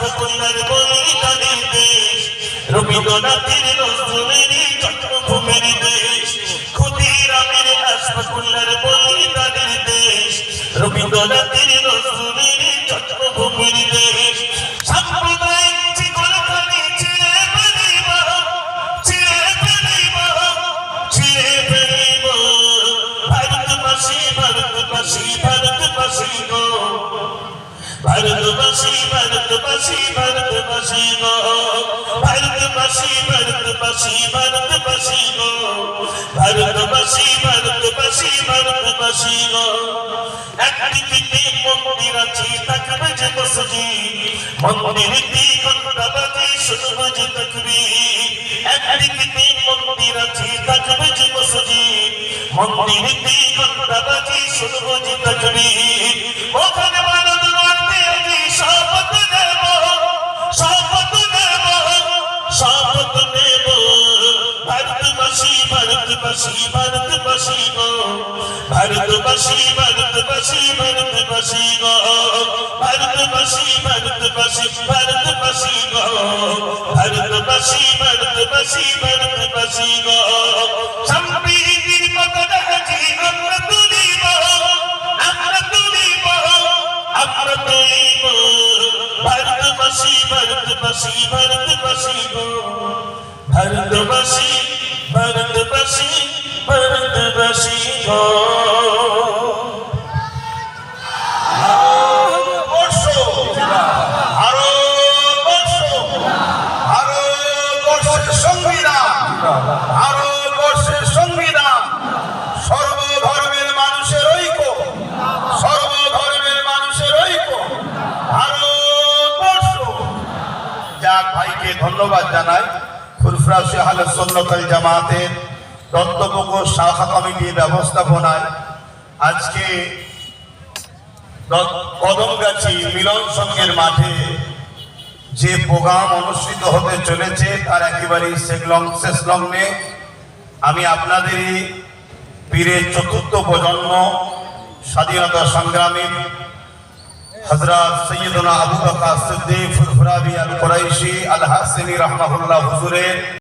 আসফাকুল্লার বলিদানের দেশ রবীন্দ্রনাথের নজরুলের জন্মভূমির দেশ। ক্ষুদিরামের আসফাকুল্লার বলিদানের দেশ রবীন্দ্রনাথের নজরুলের ভারতবাসী ভারতবাসী গো ভারতবাসী ভারতবাসী ভারতবাসী গো ভারতবাসী ভারতবাসী ভারতবাসী গো একদিকে মন্দির আছে থাকবে যে মসজিদ মন্দির ঘন্টাবাজি শুনব যে তকবি। একদিকে মন্দির আছে থাকবে যে মসজিদ মন্দির ঘন্টাবাজি শুনব যে তকবি। ওখানে ভারতবাসী ভারতবাসী গো। ভারতবাসী ভারতবাসী ভারতবাসী গো। ভারতবাসী ভারতবাসী ভারতবাসী গো। ভারতবাসী ভারতবাসী ভারতবাসী গো। সম্প্রীতির পতাকা আজি আমরা তুলিব আমরা তুলিব আমরা তুলিব। ভারতবাসী ভারতবাসী ভারতবাসী গো। ভারতবাসী ভারতবর্ষের সংবিধান সর্বধর্মের মানুষের ঐক্য সর্বধর্মের মানুষের ঐক্য ভারতবর্ষ যাক ভাইকে ধন্যবাদ জানাই। ফুরফুরা শাহাল সন্ন্যতাল জামাতের দত্তপুকুর শাখা কমিটির ব্যবস্থাপনায় আজকে কদমগাছি মিলন সংঘের মাঠে যে প্রোগ্রাম অনুষ্ঠিত হতে চলেছে, তার একেবারেই শেষলং শেষ লগ্নে আমি আপনাদেরই পীরের চতুর্থ প্রজন্ম স্বাধীনতা সংগ্রামী হজরত সৈয়দনা আবু বকর সিদ্দিক ফুরফুরাবি আল কুরাইশি আল হাসিনী রহমাহুল্লাহ হুজুরের